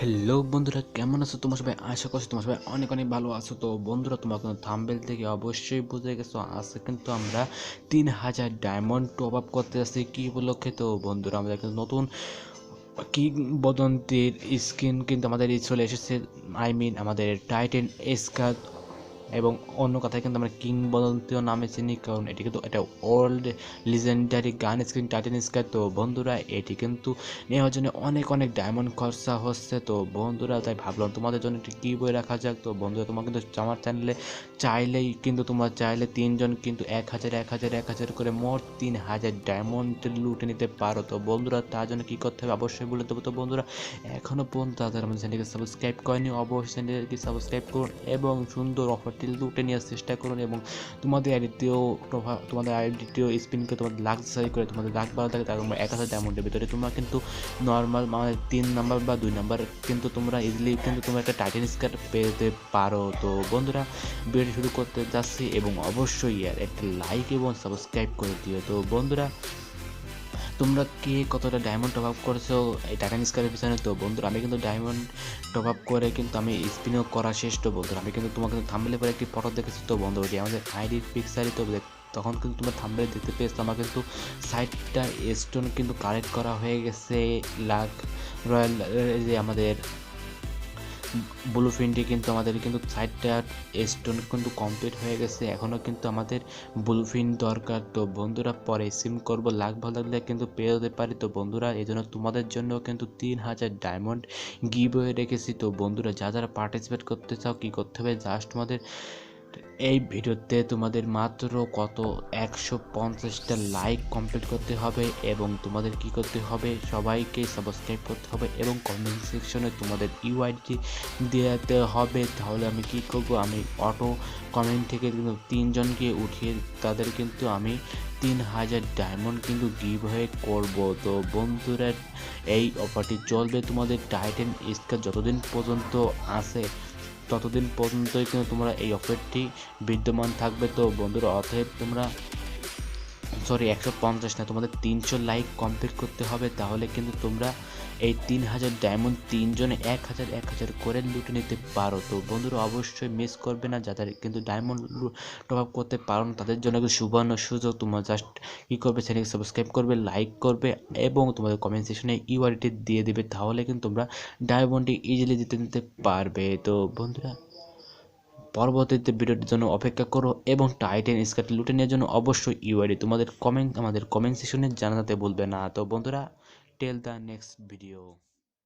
Hello বন্ধুরা, কেমন আছো? তোমার সবাই আশা করছি তোমার সবাই অনেক অনেক ভালো আছো। তো বন্ধুরা, তোমার কোনো থামবেল থেকে অবশ্যই বুঝে গেছো, আজকে কিন্তু আমরা তিন হাজার ডায়মন্ড টপ আপ করতে যাচ্ছি। কী উপলক্ষে? তো বন্ধুরা, আমাদের কিন্তু নতুন কি বদন্তির স্কিন কিন্তু আমাদের চলে এসেছে। আই মিন আমাদের টাইটেন এসকার এবং অন্য কথায় কিন্তু আমরা কিংবদন্তীয় নামে চিনি, কারণ এটি কিন্তু একটা ওল্ড লিজেন্ডারি গান স্ক্রিন টাইটেন স্কার তো বন্ধুরা, এটি কিন্তু নেওয়ার জন্য অনেক অনেক ডায়মন্ড খরচা হচ্ছে। তো বন্ধুরা, তাই ভাবলাম তোমাদের জন্য একটি কী বই রাখা যাক। তো বন্ধুরা, তোমার কিন্তু আমার চ্যানেলে চাইলেই কিন্তু তোমরা চাইলে তিনজন কিন্তু এক হাজার এক হাজার এক হাজার করে মোট তিন হাজার ডায়মন্ড লুটে নিতে পারো। তো বন্ধুরা, তার জন্য কী করতে হবে? অবশ্যই বলে দেবো। তো বন্ধুরা এখনও পর্যন্ত তাদের আমাদের চ্যানেলকে সাবস্ক্রাইব করেনি। অবশ্যই চ্যানেলকে সাবস্ক্রাইব করুন এবং সুন্দর অফারটি লুটে নেওয়ার চেষ্টা করুন এবং তোমাদের আইডিতেও তোমাদের আইডিতেও স্পিনকে তোমাদের লাক্সারি করে তোমাদের লাখ ভালো থাকে তার এক হাজার ডায়মন্ডের ভিতরে। তোমরা কিন্তু নর্মাল মানে তিন নাম্বার বা দুই নাম্বার কিন্তু তোমরা ইজিলি কিন্তু তোমরা একটা টাইটেন স্কার পেতে পারো। তো বন্ধুরা ভিডিও শুরু করতে যাচ্ছি এবং অবশ্যই আর একটা লাইক এবং সাবস্ক্রাইব করে দিও। তো বন্ধুরা তোমরা কে কতটা ডায়মন্ড টপ আপ করেছ? এই টাইটান স্কারের পিছনে তো বন্ধুরা, আমি কিন্তু ডায়মন্ড টপ আপ করে কিন্তু আমি স্পিনও করা শেষ তো বন্ধুরা। আমি কিন্তু তোমাকে থামলে পরে একটি ফটো দেখেছি তো বন্ধু ওটি আমাদের আইডির পিকচারই তো তখন কিন্তু তোমরা থামলে দেখতে পেয়েছ, আমার কিন্তু সাইডটা স্টোন কিন্তু কালেক্ট করা হয়ে গেছে লাখ রয়্যাল যে আমাদের ব্লু ফিনটি কিন্তু আমাদের কিন্তু সাইডটা স্টোন কিন্তু কমপ্লিট হয়ে গেছে। এখনও কিন্তু আমাদের ব্লু ফিন দরকার। তো বন্ধুরা, পরে সিম করব। লাখ ভালো লাগলে কিন্তু পেয়ে যেতে পারি। তো বন্ধুরা এই জন্য তোমাদের জন্য কিন্তু তিন হাজার ডায়মন্ড গিভ হয়ে রেখেছি। তো বন্ধুরা, যা যারা পার্টিসিপেট করতে চাও, কী করতে হবে? জাস্ট তোমাদের এই ভিডিওতে তোমাদের মাত্র কত? একশো পঞ্চাশটা লাইক কমপ্লিট করতে হবে এবং তোমাদের কি করতে হবে? সবাইকে সাবস্ক্রাইব করতে হবে এবং কমেন্ট সেকশনে তোমাদের ইউআইডি দেওয়াতে হবে। তাহলে আমি কি করব? আমি অটো কমেন্ট থেকে কিন্তু তিনজনকে উঠিয়ে তাদের কিন্তু আমি তিন হাজার ডায়মন্ড কিন্তু গিভ হয়ে করব। তো বন্ধুরা, এই অফারটি চলবে তোমাদের টাইটেন স্কার যতদিন পর্যন্ত আছে ততদিন পর্যন্তই কিন্তু তোমরা এই অফারটি বিদ্যমান থাকবে। তো বন্ধুরা অতএব তোমরা সরি, একশো পঞ্চাশ না, তোমাদের তিনশো লাইক কমপ্লিট করতে হবে, তাহলে কিন্তু তোমরা এই তিন হাজার ডায়মন্ড তিনজনে এক হাজার এক হাজার করে লুটে নিতে পারো। তো বন্ধুরা, অবশ্যই মিস করবে না, যাদের কিন্তু ডায়মন্ড টপ আপ করতে পারো না, তাদের জন্য কিন্তু সুবর্ণ সুযোগ। তোমরা জাস্ট কী করবে চ্যানেলকে সাবস্ক্রাইব করবে লাইক করবে এবং তোমাদের কমেন্ট সেকশনে ইউআরটি দিয়ে দেবে, তাহলে কিন্তু তোমরা ডায়মন্ডটি ইজিলি দিতে নিতে পারবে। তো বন্ধুরা পরবর্তীতে ভিডিওটির জন্য অপেক্ষা করো এবং টাইটেন স্কার্ট লুটে নেওয়ার জন্য অবশ্যই ইউআইডি তোমাদের কমেন্ট আমাদের কমেন্ট সেকশনে জানাতে বলবে না। তো বন্ধুরা টেল দ্য নেক্সট ভিডিও